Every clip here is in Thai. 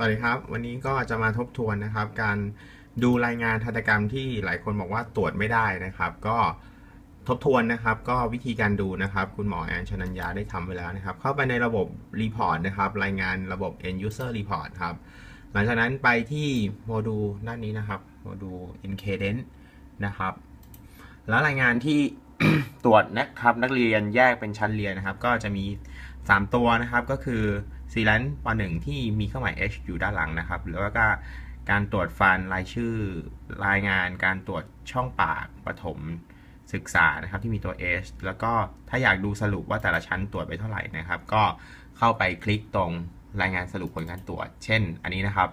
สวัสดีครับ วันนี้ก็จะมาทบทวนนะครับ การดูรายงานทันตกรรมที่หลายคนบอกว่าตรวจไม่ได้นะครับ ก็ทบทวนนะครับ ก็วิธีการดูนะครับ คุณหมอแอนชนัญญาได้ทำไว้แล้วนะครับ เข้าไปในระบบรีพอร์ตนะครับ รายงานระบบ end user report ครับ หลังจากนั้นไปที่โมดูลด้านนี้นะครับโมดูล incadence นะครับ แล้วรายงานที่ตรวจนะครับนักเรียนแยกเป็นชั้นเรียนนะครับ ก็จะมี 3 ตัวนะครับก็คือ ซีแลนปหนึ่งที่มีเครื่องหมาย H อยู่ด้านหลังนะครับ แล้วก็การตรวจฟันรายชื่อรายงาน การตรวจช่องปากปฐมศึกษานะครับที่มีตัว H แล้วก็ถ้าอยากดูสรุปว่าแต่ละชั้นตรวจไปเท่าไหร่นะครับ ก็เข้าไปคลิกตรงรายงานสรุปผลการตรวจ เช่น อันนี้นะครับ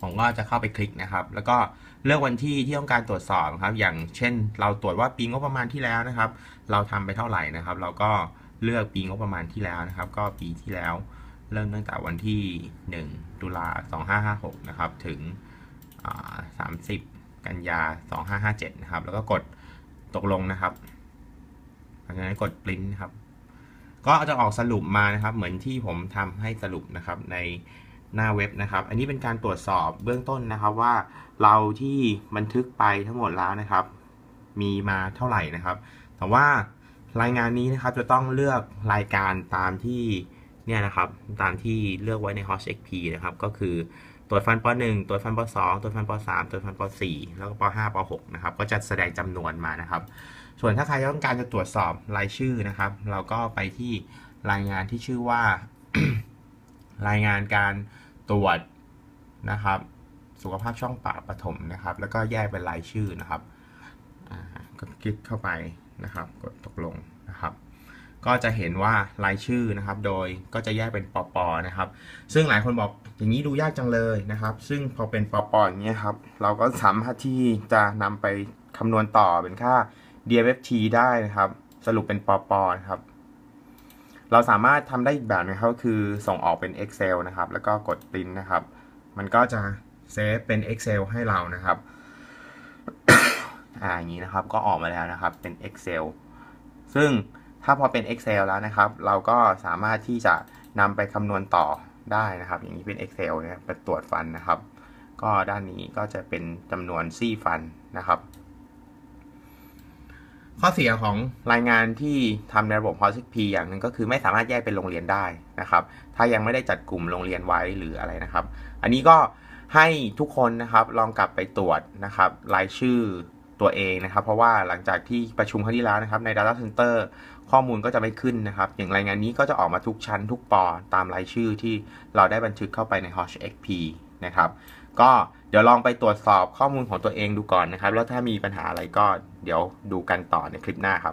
ผมก็จะเข้าไปคลิกนะครับ แล้วก็เลือกวันที่ที่ต้องการตรวจสอบครับ อย่างเช่น เราตรวจว่าปีงบประมาณที่แล้วนะครับ เราทำไปเท่าไหร่นะครับ เราก็ เลือกปีงบประมาณที่แล้วนะครับ ก็ปีที่แล้วเริ่มตั้งแต่วันที่ 1 ตุลา 2556 นะครับ ถึง 30 กันยา 2557 นะครับ แล้วก็กดตกลงนะครับหลังจากนั้นกดปริ้นครับ ก็จะออกสรุปมานะครับ เหมือนที่ผมทำให้สรุปนะครับในหน้าเว็บนะครับ อันนี้เป็นการตรวจสอบเบื้องต้นนะครับว่าเราที่บันทึกไปทั้งหมดแล้วนะครับ มีมาเท่าไหร่นะครับ แต่ว่า รายงานนี้นะครับจะต้องเลือกรายการตามที่เนี่ยนะครับตามที่เลือกไว้ใน Host XP นะครับ ก็คือตรวจฟันป .1 ตรวจฟันป .2 ตรวจฟันป .3 ตรวจฟันป .4 แล้วก็ป .5 ป .6 นะครับ ก็จะแสดงจำนวนมานะครับ ส่วนถ้าใครต้องการจะตรวจสอบรายชื่อนะครับ เราก็ไปที่รายงานที่ชื่อว่า รายงานการตรวจนะครับ สุขภาพช่องปากปฐมนะครับ แล้วก็แยกเป็นรายชื่อนะครับก็คลิกเข้าไป นะครับ กดตกลงนะครับ ก็จะเห็นว่ารายชื่อนะครับ โดยก็จะแยกเป็นปปนะครับ ซึ่งหลายคนบอกอย่างนี้ดูยากจังเลยนะครับ ซึ่งพอเป็นปปอย่างเงี้ยครับ เราก็สามารถที่จะนำไปคำนวณต่อเป็นค่า DFT ได้นะครับ สรุปเป็นปปนะครับ เราสามารถทำได้อีกแบบนึงครับก็คือส่งออกเป็น Excel นะครับ แล้วก็กดปริ้นนะครับ มันก็จะเซฟเป็น Excel ให้เรานะครับ อ่าอย่างนี้นะครับก็ออกมาแล้วนะครับเป็น Excel ซึ่งถ้าพอเป็น Excel แล้วนะครับ เราก็สามารถที่จะนำไปคำนวณต่อได้นะครับ อย่างนี้เป็น Excel นะครับเป็นตรวจฟันนะครับ ก็ด้านนี้ก็จะเป็นจำนวนซี่ฟันนะครับ ข้อเสียของรายงานที่ทำในระบบ h o s p อย่างหนึ่งก็คือไม่สามารถแยกเป็นโรงเรียนได้นะครับ ถ้ายังไม่ได้จัดกลุ่มโรงเรียนไว้หรืออะไรนะครับ อันนี้ก็ให้ทุกคนนะครับลองกลับไปตรวจนะครับ รายชื่อ ตัวเองนะครับ เพราะว่าหลังจากที่ประชุมครั้งที่แล้วนะครับใน Data Center ข้อมูลก็จะไม่ขึ้นนะครับ อย่างรายงานนี้ก็จะออกมาทุกชั้นทุกปอตามรายชื่อที่เราได้บันทึกเข้าไปใน Hosh XP นะครับ ก็เดี๋ยวลองไปตรวจสอบข้อมูลของตัวเองดูก่อนนะครับ แล้วถ้ามีปัญหาอะไรก็เดี๋ยวดูกันต่อในคลิปหน้าครับ